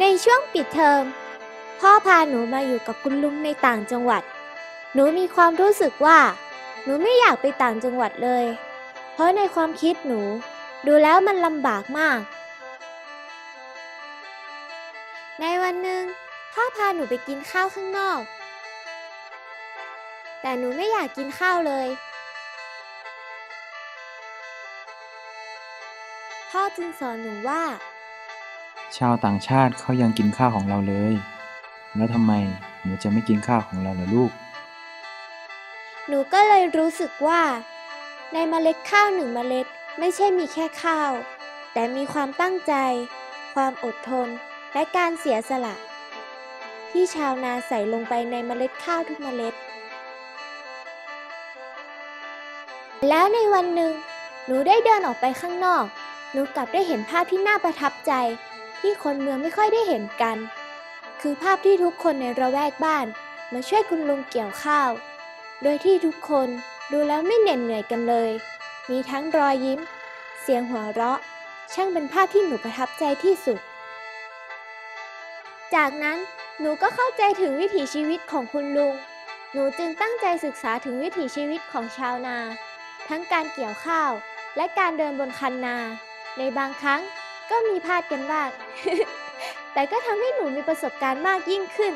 ในช่วงปิดเทอม พ่อพาหนูมาอยู่กับคุณลุงในต่างจังหวัด หนูมีความรู้สึกว่า หนูไม่อยากไปต่างจังหวัดเลย เพราะในความคิดหนู ดูแล้วมันลำบากมาก ในวันหนึ่งพ่อพาหนูไปกินข้าวข้างนอก แต่หนูไม่อยากกินข้าวเลย พ่อจึงสอนหนูว่า ชาวต่างชาติเขายังกินข้าวของเราเลย แล้วทำไมหนูจะไม่กินข้าวของเราล่ะลูก หนูก็เลยรู้สึกว่า ในเมล็ดข้าวหนึ่งเมล็ดไม่ใช่มีแค่ข้าว แต่มีความตั้งใจ ความอดทน และการเสียสละ ที่ชาวนาใส่ลงไปในเมล็ดข้าวทุกเมล็ด แล้วในวันหนึ่งหนูได้เดินออกไปข้างนอก หนูกลับได้เห็นภาพที่น่าประทับใจ ที่คนเมืองไม่ค่อยได้เห็นกัน คือภาพที่ทุกคนในระแวกบ้านมาช่วยคุณลุงเกี่ยวข้าว โดยที่ทุกคนดูแล้วไม่เหน็ดเหนื่อยกันเลย มีทั้งรอยยิ้ม เสียงหัวเราะ ช่างเป็นภาพที่หนูประทับใจที่สุด จากนั้นหนูก็เข้าใจถึงวิถีชีวิตของคุณลุง หนูจึงตั้งใจศึกษาถึงวิถีชีวิตของชาวนา ทั้งการเกี่ยวข้าวและการเดินบนคันนา ในบางครั้ง ก็มีพลาดกันบ้าง แต่ก็ทำให้หนูมีประสบการณ์มากยิ่งขึ้น